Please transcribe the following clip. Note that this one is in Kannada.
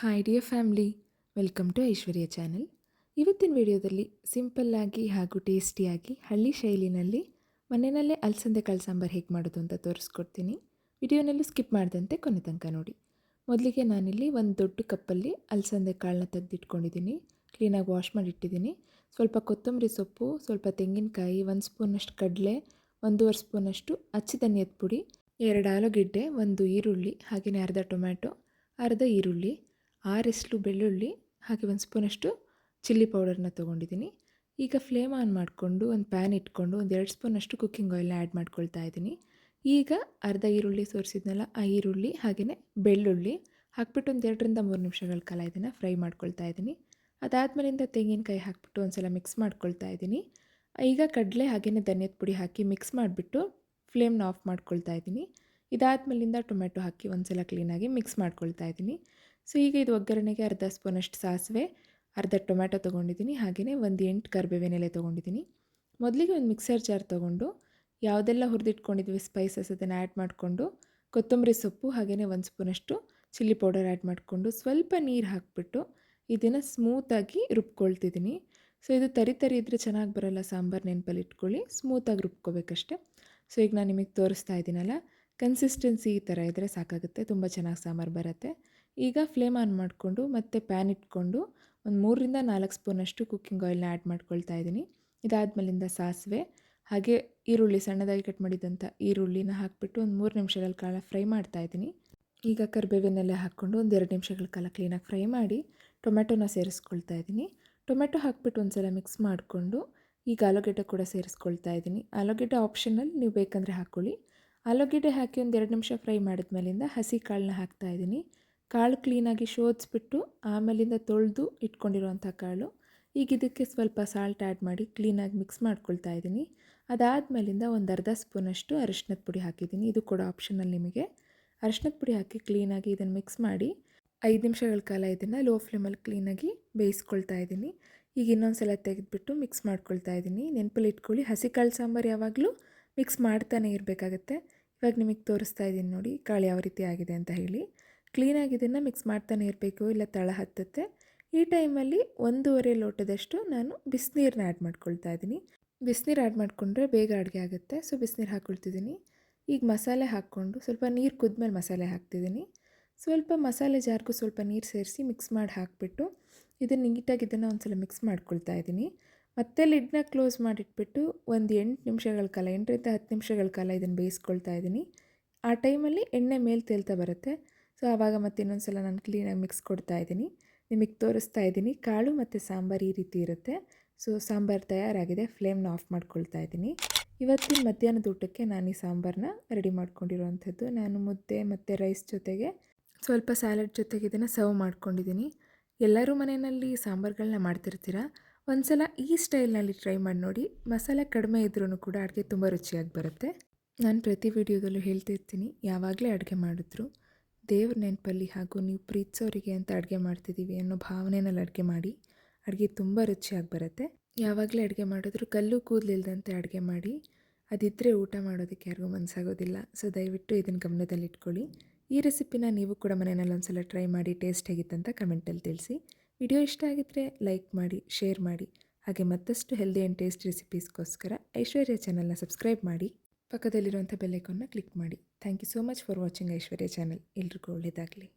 Hi dear family welcome to Aishwarya channel ಇವತ್ತಿನ ವಿಡಿಯೋದಲ್ಲಿ ಸಿಂಪಲ್ಲಾಗಿ ಹಾಗೂ ಟೇಸ್ಟಿಯಾಗಿ ಹಳ್ಳಿ ಶೈಲಿನಲ್ಲಿ ಮನೆಯಲ್ಲೇ ಅಲಸಂದೆ ಕಾಳು ಸಾಂಬಾರು ಹೇಗೆ ಮಾಡೋದು ಅಂತ ತೋರಿಸ್ಕೊಡ್ತೀನಿ. ವಿಡಿಯೋನಲ್ಲೂ ಸ್ಕಿಪ್ ಮಾಡಿದಂತೆ ಕೊನೆ ತನಕ ನೋಡಿ. ಮೊದಲಿಗೆ ನಾನಿಲ್ಲಿ ಒಂದು ದೊಡ್ಡ ಕಪ್ಪಲ್ಲಿ ಅಲಸಂದೆ ಕಾಳನ್ನ ತೆಗೆದಿಟ್ಕೊಂಡಿದ್ದೀನಿ ಕ್ಲೀನಾಗಿ ವಾಶ್ ಮಾಡಿಟ್ಟಿದ್ದೀನಿ. ಸ್ವಲ್ಪ ಕೊತ್ತಂಬರಿ ಸೊಪ್ಪು, ಸ್ವಲ್ಪ ತೆಂಗಿನಕಾಯಿ, ಒಂದು ಸ್ಪೂನಷ್ಟು ಕಡಲೆ, ಒಂದೂವರೆ ಸ್ಪೂನಷ್ಟು ಅಚ್ಚಿ ಧನಿಯದ ಪುಡಿ, ಎರಡು ಆಲೂಗೆಡ್ಡೆ, ಒಂದು ಈರುಳ್ಳಿ ಹಾಗೆಯೇ ಅರ್ಧ ಟೊಮ್ಯಾಟೊ, ಅರ್ಧ ಈರುಳ್ಳಿ ಆರೆಸ್ಲು ಬೆಳ್ಳುಳ್ಳಿ, ಹಾಗೆ ಒಂದು ಸ್ಪೂನಷ್ಟು ಚಿಲ್ಲಿ ಪೌಡರ್ನ ತೊಗೊಂಡಿದ್ದೀನಿ. ಈಗ ಫ್ಲೇಮ್ ಆನ್ ಮಾಡಿಕೊಂಡು ಒಂದು ಪ್ಯಾನ್ ಇಟ್ಕೊಂಡು ಒಂದು ಎರಡು ಸ್ಪೂನಷ್ಟು ಕುಕ್ಕಿಂಗ್ ಆಯಿಲ್ನ ಆ್ಯಡ್ ಮಾಡ್ಕೊಳ್ತಾ ಇದ್ದೀನಿ. ಈಗ ಅರ್ಧ ಈರುಳ್ಳಿ ಸೋರಿಸಿದ್ನಲ್ಲ, ಆ ಈರುಳ್ಳಿ ಹಾಗೆಯೇ ಬೆಳ್ಳುಳ್ಳಿ ಹಾಕ್ಬಿಟ್ಟು ಒಂದು ಎರಡರಿಂದ ಮೂರು ನಿಮಿಷಗಳ ಕಾಲ ಇದನ್ನು ಫ್ರೈ ಮಾಡ್ಕೊಳ್ತಾ ಇದ್ದೀನಿ. ಅದಾದಮೇಲಿಂದ ತೆಂಗಿನಕಾಯಿ ಹಾಕ್ಬಿಟ್ಟು ಒಂದು ಸಲ ಮಿಕ್ಸ್ ಮಾಡ್ಕೊಳ್ತಾ ಇದ್ದೀನಿ. ಈಗ ಕಡಲೆ ಹಾಗೆಯೇ ಧನಿಯದ ಪುಡಿ ಹಾಕಿ ಮಿಕ್ಸ್ ಮಾಡಿಬಿಟ್ಟು ಫ್ಲೇಮ್ನ ಆಫ್ ಮಾಡ್ಕೊಳ್ತಾ ಇದ್ದೀನಿ. ಇದಾದಮೇಲಿಂದ ಟೊಮೆಟೊ ಹಾಕಿ ಒಂದು ಸಲ ಕ್ಲೀನಾಗಿ ಮಿಕ್ಸ್ ಮಾಡ್ಕೊಳ್ತಾ ಇದ್ದೀನಿ. ಸೊ, ಈಗ ಇದು ಒಗ್ಗರಣೆಗೆ ಅರ್ಧ ಸ್ಪೂನಷ್ಟು ಸಾಸಿವೆ, ಅರ್ಧ ಟೊಮ್ಯಾಟೊ ತೊಗೊಂಡಿದ್ದೀನಿ ಹಾಗೆಯೇ ಒಂದು ಎಂಟು ಕರಿಬೇವಿನೆಲೆ ತೊಗೊಂಡಿದ್ದೀನಿ. ಮೊದಲಿಗೆ ಒಂದು ಮಿಕ್ಸರ್ ಜಾರ್ ತೊಗೊಂಡು, ಯಾವುದೆಲ್ಲ ಹುರಿದಿಟ್ಕೊಂಡಿದ್ವಿ ಸ್ಪೈಸಸ್ ಅದನ್ನು ಆ್ಯಡ್ ಮಾಡಿಕೊಂಡು, ಕೊತ್ತಂಬರಿ ಸೊಪ್ಪು ಹಾಗೆಯೇ ಒಂದು ಸ್ಪೂನಷ್ಟು ಚಿಲ್ಲಿ ಪೌಡರ್ ಆ್ಯಡ್ ಮಾಡಿಕೊಂಡು ಸ್ವಲ್ಪ ನೀರು ಹಾಕಿಬಿಟ್ಟು ಇದನ್ನು ಸ್ಮೂತಾಗಿ ರುಬ್ಕೊಳ್ತಿದ್ದೀನಿ. ಸೊ, ಇದು ತರಿ ತರಿ ಇದ್ದರೆ ಚೆನ್ನಾಗಿ ಬರೋಲ್ಲ ಸಾಂಬಾರು ನೆನಪಲ್ಲಿ ಇಟ್ಕೊಳ್ಳಿ ಸ್ಮೂತಾಗಿ ರುಬ್ಕೋಬೇಕಷ್ಟೆ. ಸೊ, ಈಗ ನಾನು ನಿಮಗೆ ತೋರಿಸ್ತಾ ಇದ್ದೀನಲ್ಲ ಕನ್ಸಿಸ್ಟೆನ್ಸಿ ಈ ಥರ ಇದ್ದರೆ ಸಾಕಾಗುತ್ತೆ, ತುಂಬ ಚೆನ್ನಾಗಿ ಸಾಂಬಾರು ಬರುತ್ತೆ. ಈಗ ಫ್ಲೇಮ್ ಆನ್ ಮಾಡಿಕೊಂಡು ಮತ್ತೆ ಪ್ಯಾನ್ ಇಟ್ಕೊಂಡು ಒಂದು ಮೂರರಿಂದ ನಾಲ್ಕು ಸ್ಪೂನಷ್ಟು ಕುಕ್ಕಿಂಗ್ ಆಯಿಲ್ನ ಆ್ಯಡ್ ಮಾಡ್ಕೊಳ್ತಾ ಇದ್ದೀನಿ. ಇದಾದಮೇಲಿಂದ ಸಾಸಿವೆ, ಹಾಗೆ ಈರುಳ್ಳಿ, ಸಣ್ಣದಾಗಿ ಕಟ್ ಮಾಡಿದಂಥ ಈರುಳ್ಳಿನ ಹಾಕಿಬಿಟ್ಟು ಒಂದು ಮೂರು ನಿಮಿಷಗಳ ಕಾಲ ಫ್ರೈ ಮಾಡ್ತಾ ಇದ್ದೀನಿ. ಈಗ ಕರಿಬೇವಿನೆಲ್ಲ ಹಾಕ್ಕೊಂಡು ಒಂದು ಎರಡು ನಿಮಿಷಗಳ ಕಾಲ ಕ್ಲೀನಾಗಿ ಫ್ರೈ ಮಾಡಿ ಟೊಮೆಟೊನ ಸೇರಿಸ್ಕೊಳ್ತಾ ಇದ್ದೀನಿ. ಟೊಮೆಟೊ ಹಾಕ್ಬಿಟ್ಟು ಒಂದು ಸಲ ಮಿಕ್ಸ್ ಮಾಡಿಕೊಂಡು ಈಗ ಆಲೂಗೆಡ್ಡೆ ಕೂಡ ಸೇರಿಸ್ಕೊಳ್ತಾ ಇದ್ದೀನಿ. ಆಲೂಗೆಡ್ಡೆ ಆಪ್ಷನಲ್ಲಿ ನೀವು ಬೇಕಂದರೆ ಹಾಕ್ಕೊಳ್ಳಿ ಆಲೂಗೆಡ್ಡೆ ಹಾಕಿ ಒಂದು ಎರಡು ನಿಮಿಷ ಫ್ರೈ ಮಾಡಿದ್ಮೇಲಿಂದ ಹಸಿ ಕಾಳನ್ನ ಹಾಕ್ತಾ ಇದ್ದೀನಿ. ಕಾಳು ಕ್ಲೀನಾಗಿ ಶೋಧಿಸ್ಬಿಟ್ಟು ಆಮೇಲಿಂದ ತೊಳೆದು ಇಟ್ಕೊಂಡಿರುವಂಥ ಕಾಳು. ಈಗ ಇದಕ್ಕೆ ಸ್ವಲ್ಪ ಸಾಲ್ಟ್ ಆ್ಯಡ್ ಮಾಡಿ ಕ್ಲೀನಾಗಿ ಮಿಕ್ಸ್ ಮಾಡ್ಕೊಳ್ತಾ ಇದ್ದೀನಿ. ಅದಾದಮೇಲಿಂದ ಒಂದು ಅರ್ಧ ಸ್ಪೂನಷ್ಟು ಅರಿಶಿನದ ಪುಡಿ ಹಾಕಿದ್ದೀನಿ. ಇದು ಕೂಡ ಆಪ್ಷನಲ್ ನಿಮಗೆ. ಅರಿಶಿನದ ಪುಡಿ ಹಾಕಿ ಕ್ಲೀನಾಗಿ ಇದನ್ನು ಮಿಕ್ಸ್ ಮಾಡಿ ಐದು ನಿಮಿಷಗಳ ಕಾಲ ಇದನ್ನು ಲೋ ಫ್ಲೇಮಲ್ಲಿ ಕ್ಲೀನಾಗಿ ಬೇಯಿಸ್ಕೊಳ್ತಾ ಇದ್ದೀನಿ. ಈಗ ಇನ್ನೊಂದು ಸಲ ತೆಗೆದುಬಿಟ್ಟು ಮಿಕ್ಸ್ ಮಾಡ್ಕೊಳ್ತಾ ಇದ್ದೀನಿ. ನೆನಪಲ್ಲಿ ಇಟ್ಕೊಳ್ಳಿ. ಹಸಿ ಕಾಳು ಸಾಂಬಾರು ಯಾವಾಗಲೂ ಮಿಕ್ಸ್ ಮಾಡ್ತಾನೆ ಇರಬೇಕಾಗತ್ತೆ. ಇವಾಗ ನಿಮಗೆ ತೋರಿಸ್ತಾ ಇದ್ದೀನಿ ನೋಡಿ ಕಾಳು ಯಾವ ರೀತಿ ಆಗಿದೆ ಅಂತ ಹೇಳಿ. ಕ್ಲೀನಾಗಿ ಇದನ್ನು ಮಿಕ್ಸ್ ಮಾಡ್ತಾನೆ ಇರಬೇಕು ಇಲ್ಲ ತಳ ಹತ್ತುತ್ತೆ. ಈ ಟೈಮಲ್ಲಿ ಒಂದೂವರೆ ಲೋಟದಷ್ಟು ನಾನು ಬಿಸಿನೀರನ್ನ ಆ್ಯಡ್ ಮಾಡ್ಕೊಳ್ತಾ ಇದ್ದೀನಿ. ಬಿಸಿನೀರು ಆ್ಯಡ್ ಮಾಡಿಕೊಂಡ್ರೆ ಬೇಗ ಅಡುಗೆ ಆಗುತ್ತೆ. ಸೊ ಬಿಸಿನೀರು ಹಾಕ್ಕೊಳ್ತಿದ್ದೀನಿ ಈಗ ಮಸಾಲೆ ಹಾಕ್ಕೊಂಡು ಸ್ವಲ್ಪ ನೀರು ಕುದ್ಮೇಲೆ ಮಸಾಲೆ ಹಾಕ್ತಿದ್ದೀನಿ. ಸ್ವಲ್ಪ ಮಸಾಲೆ ಜಾರ್ಗೂ ಸ್ವಲ್ಪ ನೀರು ಸೇರಿಸಿ ಮಿಕ್ಸ್ ಮಾಡಿ ಹಾಕಿಬಿಟ್ಟು ಇದನ್ನು ನೀಟಾಗಿ ಇದನ್ನು ಒಂದು ಸಲ ಮಿಕ್ಸ್ ಮಾಡ್ಕೊಳ್ತಾ ಇದ್ದೀನಿ. ಮತ್ತೆ ಲಿಡ್ನ ಕ್ಲೋಸ್ ಮಾಡಿಟ್ಬಿಟ್ಟು ಒಂದು ಎಂಟು ನಿಮಿಷಗಳ ಕಾಲ, ಎಂಟರಿಂದ ಹತ್ತು ನಿಮಿಷಗಳ ಕಾಲ ಇದನ್ನು ಬೇಯಿಸ್ಕೊಳ್ತಾ ಇದ್ದೀನಿ. ಆ ಟೈಮಲ್ಲಿ ಎಣ್ಣೆ ಮೇಲೆ ತೇಲ್ತಾ ಬರುತ್ತೆ. ಸೊ, ಆವಾಗ ಮತ್ತೆ ಇನ್ನೊಂದು ಸಲ ನಾನು ಕ್ಲೀನಾಗಿ ಮಿಕ್ಸ್ ಕೊಡ್ತಾ ಇದ್ದೀನಿ. ನಿಮಗೆ ತೋರಿಸ್ತಾ ಇದ್ದೀನಿ. ಕಾಳು ಮತ್ತು ಸಾಂಬಾರು ಈ ರೀತಿ ಇರುತ್ತೆ. ಸೊ, ಸಾಂಬಾರು ತಯಾರಾಗಿದೆ. ಫ್ಲೇಮ್ನ ಆಫ್ ಮಾಡ್ಕೊಳ್ತಾ ಇದ್ದೀನಿ. ಇವತ್ತಿನ ಮಧ್ಯಾಹ್ನದ ಊಟಕ್ಕೆ ನಾನು ಈ ಸಾಂಬಾರನ್ನ ರೆಡಿ ಮಾಡ್ಕೊಂಡಿರುವಂಥದ್ದು ನಾನು ಮುದ್ದೆ ಮತ್ತು ರೈಸ್ ಜೊತೆಗೆ ಸ್ವಲ್ಪ ಸ್ಯಾಲಡ್ ಜೊತೆಗೆ ಇದನ್ನು ಸರ್ವ್ ಮಾಡ್ಕೊಂಡಿದ್ದೀನಿ. ಎಲ್ಲರೂ ಮನೆಯಲ್ಲಿ ಸಾಂಬಾರುಗಳನ್ನ ಮಾಡ್ತಿರ್ತೀರ? ಒಂದು ಸಲ ಈ ಸ್ಟೈಲ್ನಲ್ಲಿ ಟ್ರೈ ಮಾಡಿ ನೋಡಿ. ಮಸಾಲೆ ಕಡಿಮೆ ಇದ್ರೂ ಕೂಡ ಅಡುಗೆ ತುಂಬ ರುಚಿಯಾಗಿ ಬರುತ್ತೆ. ನಾನು ಪ್ರತಿ ವಿಡಿಯೋದಲ್ಲೂ ಹೇಳ್ತಿರ್ತೀನಿ. ಯಾವಾಗಲೇ ಅಡುಗೆ ಮಾಡಿದ್ರು. ದೇವ್ರ ನೆನಪಲ್ಲಿ ಹಾಗೂ ನೀವು ಪ್ರೀತಿಸೋರಿಗೆ ಅಂತ ಅಡುಗೆ ಮಾಡ್ತಿದ್ದೀವಿ ಅನ್ನೋ ಭಾವನೆನಲ್ಲಿ ಅಡುಗೆ ಮಾಡಿ, ಅಡುಗೆ ತುಂಬ ರುಚಿಯಾಗಿ ಬರುತ್ತೆ. ಯಾವಾಗಲೇ ಅಡುಗೆ ಮಾಡಿದ್ರು ಕಲ್ಲು ಕೂದಲಿಲ್ದಂತೆ ಅಡುಗೆ ಮಾಡಿ ಅದಿದ್ದರೆ ಊಟ ಮಾಡೋದಕ್ಕೆ ಯಾರಿಗೂ ಮನಸ್ಸಾಗೋದಿಲ್ಲ. ಸೊ ದಯವಿಟ್ಟು ಇದನ್ನು ಗಮನದಲ್ಲಿಟ್ಕೊಳ್ಳಿ ಈ ರೆಸಿಪಿನ ನೀವು ಕೂಡ ಮನೆಯಲ್ಲಿ ಒಂದ್ಸಲ ಟ್ರೈ ಮಾಡಿ, ಟೇಸ್ಟ್ ಹೇಗಿತ್ತಂತ ಕಮೆಂಟಲ್ಲಿ ತಿಳಿಸಿ. ವಿಡಿಯೋ ಇಷ್ಟ ಆಗಿದ್ದರೆ ಲೈಕ್ ಮಾಡಿ, ಶೇರ್ ಮಾಡಿ. ಹಾಗೆ ಮತ್ತಷ್ಟು ಹೆಲ್ದಿ ಆ್ಯಂಡ್ ಟೇಸ್ಟ್ ರೆಸಿಪೀಸ್ಗೋಸ್ಕರ ಐಶ್ವರ್ಯ ಚಾನಲ್ನ ಸಬ್ಸ್ಕ್ರೈಬ್ ಮಾಡಿ. ಪಕ್ಕದಲ್ಲಿರುವಂಥ ಬೆಲ್ಲೈಕನ್ನ ಕ್ಲಿಕ್ ಮಾಡಿ. Thank you so much for watching Aishwarya channel. ಎಲ್ರಿಗೂ ಒಳ್ಳೆಯದಾಗಲಿ